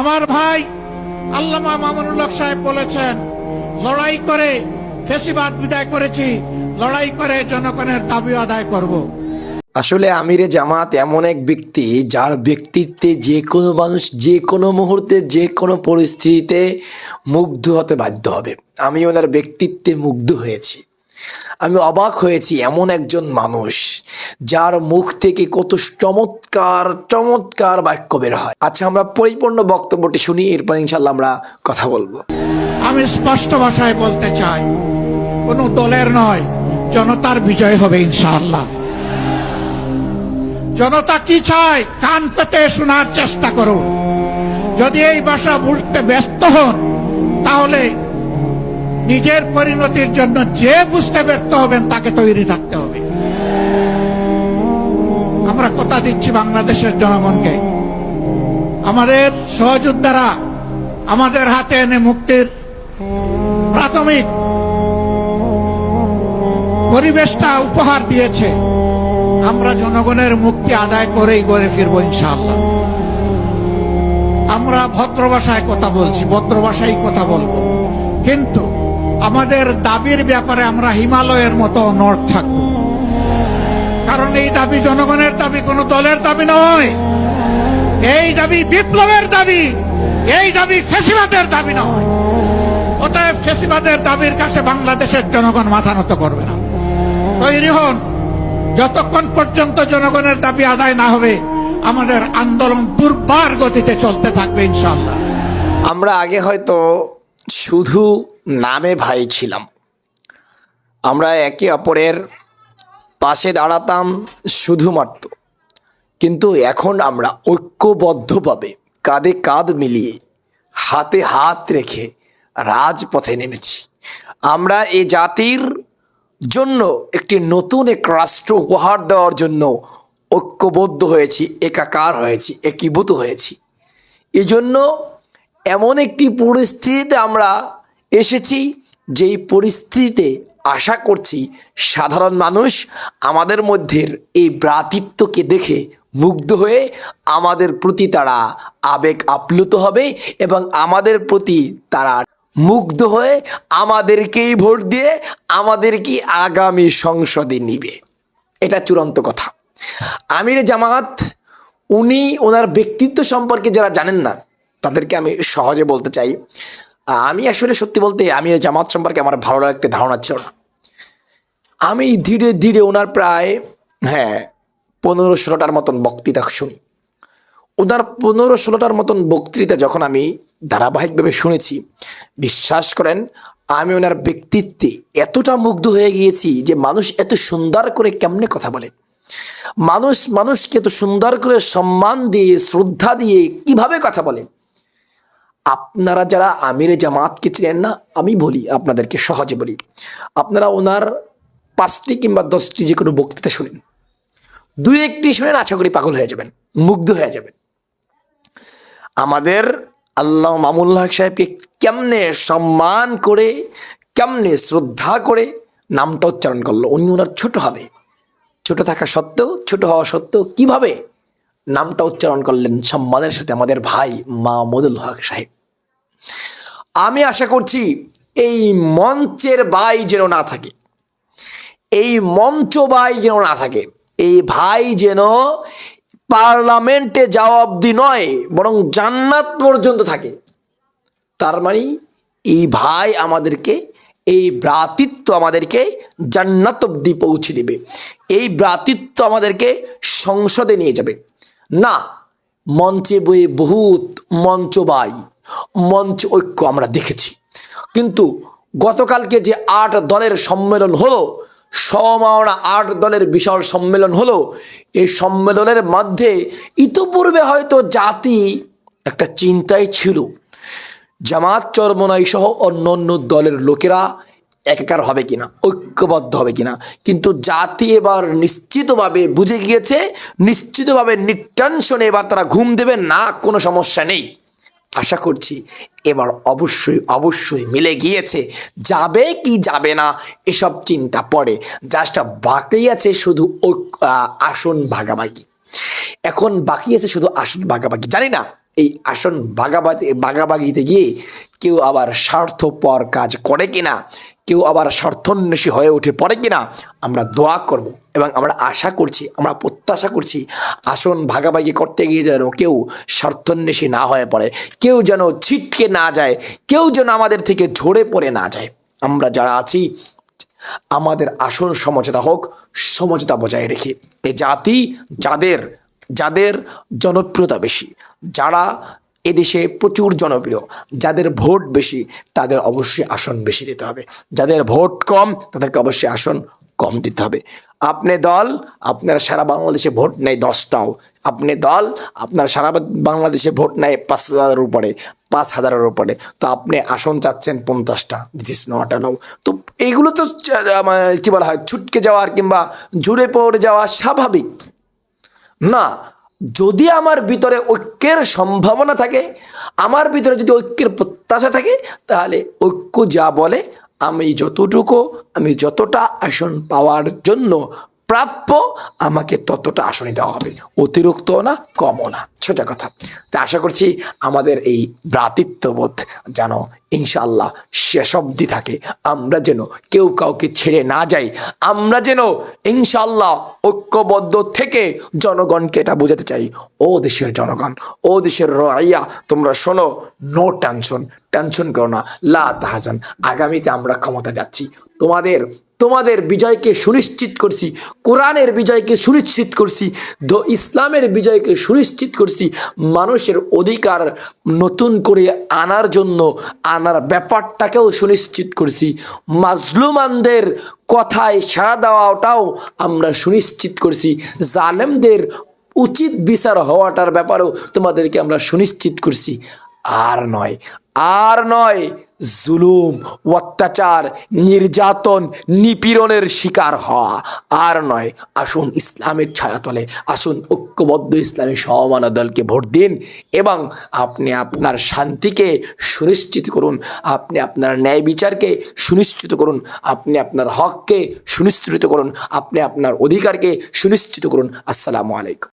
আমার ভাই আল্লামা মামুনুল্লাহ সাহেব বলেছেন, লড়াই করে ফেসিবাদ বিদায় করেছি, লড়াই করে জনগণের দাবি আদায় করব। আসলে আমিরে জামাত এমন এক ব্যক্তি যার ব্যক্তিত্বে যে কোনো মানুষ যে কোনো মুহূর্তে, যে কোনো পরিস্থিতিতে মুগ্ধ হতে বাধ্য হবে। আমি ওনার ব্যক্তিত্বে মুগ্ধ হয়েছি। আমি অবাক হয়েছি এমন একজন মানুষ যার মুখ থেকে কত চমৎকার চমৎকার বাক্য বের হয়। আচ্ছা আমরা পরিপূর্ণ বক্তব্যটি শুনি, এরপর ইনশাল্লাহ আমরা কথা বলব। আমি স্পষ্ট ভাষায় বলতে চাই, কোন দলের নয়, জনতার বিজয় হবে ইনশাআল্লাহ। জনতা কি চায়, কান পেতে শোনার চেষ্টা করুন। যদি এই ভাষা বুঝতে ব্যস্ত হন, তাহলে নিজের পরিণতির জন্য যে বুঝতে ব্যর্থ হবেন, তাকে তৈরি থাকতে হবে। আমরা কথা দিচ্ছি বাংলাদেশের জনগণকে। আমাদের সহযোদ্ধারা আমাদের হাতে এনে মুক্তির প্রাথমিক পরিবেশটা উপহার দিয়েছে। আমরা জনগণের মুক্তি আদায় করেই গড়ে ফিরবো ইনশাআল্লাহ। আমরা ভদ্র ভাষায় কথা বলছি, ভদ্র ভাষায় কথা বলব। কিন্তু আমাদের দাবির ব্যাপারে আমরা হিমালয়ের মতো নড় থাকব। কারণ এই দাবি জনগণের দাবি, কোনো দলের দাবি নয়। এই দাবি বিপ্লবের দাবি, এই দাবি ফেসিবাদের দাবি নয়। অতএব ফেসিবাদের দাবির কাছে বাংলাদেশের জনগণ মাথা নত করবে না। তৈরি হন। যতক্ষণ পর্যন্ত জনগণের দাবি আদায় না হবে, আমাদের আন্দোলন দুর্বার গতিতে চলতে থাকবে ইনশাল্লাহ আমরা আগে হয়তো শুধু নামে ভাই ছিলাম। আমরা একে অপরের পাশে দাঁড়াতাম শুধুমাত্র। কিন্তু এখন আমরা ঐক্যবদ্ধভাবে কাঁধে কাঁধ মিলিয়ে হাতে হাত রেখে রাজপথে নেমেছি। আমরা এ জাতির জন্য একটি নতুন এক রাষ্ট্র উপহার দেওয়ার জন্য ঐক্যবদ্ধ হয়েছি, একাকার হয়েছি, একীভূত হয়েছি। এজন্য এমন একটি পরিস্থিতিতে আমরা এসেছি, যেই পরিস্থিতিতে আশা করছি সাধারণ মানুষ আমাদের মধ্যে এই ভ্রাতৃত্বকে দেখে মুগ্ধ হয়ে আমাদের প্রতি তারা আবেগ আপ্লুত হবে এবং আমাদের প্রতি তারা মুগ্ধ হয়ে আমাদেরকেই ভোট দিয়ে আমাদেরকে আগামী সংসদে নিবে। এটা চূড়ান্ত কথা। আমির জামাত, উনি ওনার ব্যক্তিত্ব সম্পর্কে যারা জানেন না, তাদেরকে আমি সহজে বলতে চাই। আমি আসলে সত্যি বলতে, আমি জামাত সম্পর্কে আমার ভালো একটি ধারণা ছিল না। আমি ধীরে ধীরে ওনার প্রায় হ্যাঁ পনেরো ষোলোটার মতন বক্তৃতা শুনি। ওনার পনেরো ষোলোটার মতন বক্তৃতা যখন আমি ধারাবাহিকভাবে শুনেছি, বিশ্বাস করেন, আমি ওনার ব্যক্তিত্বে এতটা মুগ্ধ হয়ে গিয়েছি যে মানুষ এত সুন্দর করে কেমনে কথা বলে। মানুষ, মানুষকে এত সুন্দর করে সম্মান দিয়ে, শ্রদ্ধা দিয়ে কীভাবে কথা বলে? আপনারা যারা আমির জামাতকে চিনেন না, আমি বলি, আপনাদেরকে সহজে বলি। আপনারা ওনার পাঁচটি কিংবা দশটি যে কোনো বক্তৃতা শুনেন। দুই একটি শুনেন, আশা করি পাগল হয়ে যাবেন, মুগ্ধ হয়ে যাবেন। আমাদের আল্লাহ মামুল্লাহ সাহেবকে কেমনে সম্মান করে, কেমনে শ্রদ্ধা করে নামটা উচ্চারণ করল, উনি ওনার ছোট হবে। ছোট থাকা সত্ত্বেও, ছোট হওয়া সত্ত্বেও কীভাবে নামটা উচ্চারণ করলেন সম্মানের সাথে আমাদের ভাই মাহমুদুল হক সাহেব। আমি আশা করছি এই মঞ্চের ভাই যেন না থাকে। এই মঞ্চ ভাই যেন না থাকে। এই ভাই যেন পার্লামেন্টে যাওয়া নয়, বরং জান্নাত পর্যন্ত থাকে। তার মানে এই ভাই আমাদেরকে, এই ভ্রাতৃত্ব আমাদেরকে জান্নাত অব্দি পৌঁছে দেবে। এই ভ্রাতৃত্ব আমাদেরকে সংসদে নিয়ে যাবে। না, মঞ্চে বয়ে বহুত মঞ্চ বাই মঞ্চ ঐক্য আমরা দেখেছি। কিন্তু গতকালকে যে আট দলের সম্মেলন হলো, সমাওনা আট দলের বিশাল সম্মেলন হলো এই সম্মেলনের মধ্যে ইতোপূর্বে হয়তো জাতি একটা চিন্তায় ছিল। জামাত চরমনাই সহ অন্য অন্য দলের লোকেরা একাকার হবে কিনা, ঐক্যবদ্ধ হবে কিনা, কিন্তু জাতি এবার নিশ্চিতভাবে বুঝে গিয়েছে, নিশ্চিতভাবে নিটেনশনে এবার তারা ঘুম দেবে না, কোনো সমস্যা নেই। আশা করছি এবার অবশ্যই অবশ্যই মিলে গিয়েছে। যাবে কি যাবে না, এসব চিন্তা পড়ে। জাস্ট বাকি আছে শুধু আসন ভাগাভাগি। এখন বাকি আছে শুধু আসন ভাগাভাগি। জানি না এই আসন বাগাবাগি বাগাবাগিতে গিয়ে কেউ আবার স্বার্থপর কাজ করে কিনা, কেউ আবার স্বার্থন্বেষী হয়ে উঠে পড়ে কিনা, আমরা দোয়া করব এবং আমরা আশা করছি, আমরা প্রত্যাশা করছি আসন ভাগাভাগি করতে গিয়ে যেন কেউ স্বার্থন্বেষী না হয়ে পড়ে, কেউ যেন ছিটকে না যায়, কেউ যেন আমাদের থেকে ঝরে পড়ে না যায়। আমরা যারা আছি, আমাদের আসন সমঝোতা হোক, সমঝোতা বজায় রেখে। এ জাতি, যাদের যাদের জনপ্রিয়তা বেশি, যারা এদেশে প্রচুর জনপ্রিয়, যাদের ভোট বেশি, তাদের অবশ্যই আসন বেশি দিতে হবে। যাদের ভোট কম, তাদেরকে অবশ্যই আসন কম দিতে হবে। আপনি দল, আপনার সারা বাংলাদেশে ভোট নেয় দশটাও। আপনি দল, আপনার সারা বাংলাদেশে ভোট নেয় পাঁচ হাজারের উপরে, পাঁচ হাজারের উপরে। তো আপনি আসন চাচ্ছেন পঞ্চাশটা দিস ইজ নট অ্যালাউ তো এইগুলো তো মানে কি বলা হয়, ছুটকে যাওয়ার কিংবা জুড়ে পড়ে যাওয়া স্বাভাবিক। না, যদি আমার ভিতরে ঐক্যের সম্ভাবনা থাকে, আমার ভিতরে যদি ঐক্যের প্রত্যাশা থাকে, তাহলে ঐক্য যা বলে, আমি যতটুকু, আমি যতটা আসন পাওয়ার জন্য প্রাপ্য, আমাকে ততটা আসনই দেওয়া হবে। অতিরিক্ত না, কমও না। সোজা কথা। তা আশা করছি আমাদের এই ভ্রাতৃত্ববোধ যেন ইনশাল্লাহ শেষ অবধি থাকে। আমরা যেন কেউ কাউকে ছেড়ে না যাই, আমরা যেন ইনশাল্লাহ ঐক্যবদ্ধ থেকে জনগণকে এটা বোঝাতে চাই। ও দেশের জনগণ, ও দেশের রাইয়া তোমরা শোনো, নো টেনশন টেনশন করো না, লা তাহাজান, আগামীতে আমরা ক্ষমতা যাচ্ছি। তোমাদের তোমাদের বিজয়কে সুনিশ্চিত করছি, কোরআনের বিজয়কে সুনিশ্চিত করছি, দ, ইসলামের বিজয়কে সুনিশ্চিত করছি, মানুষের অধিকার নতুন করে আনার জন্য, আনার ব্যাপারটাকেও সুনিশ্চিত করছি। মাজলুমানদের কথায় সাড়া দেওয়াটাও আমরা সুনিশ্চিত করছি। জালেমদের উচিত বিচার হওয়াটার ব্যাপারেও তোমাদেরকে আমরা সুনিশ্চিত করছি। আর নয় আর নয়, জুলুম, অত্যাচার, নির্যাতন, নিপীড়নের শিকার হওয়া। আর নয়, আসুন ইসলামের ছায়াতলে, আসুন ঐক্যবদ্ধ ইসলামী সমানা দলকে ভোট দিন এবং আপনি আপনার শান্তিকে সুনিশ্চিত করুন, আপনি আপনার ন্যায় বিচারকে সুনিশ্চিত করুন, আপনি আপনার হককে সুনিশ্চিত করুন, আপনি আপনার অধিকারকে সুনিশ্চিত করুন। আসসালামু আলাইকুম।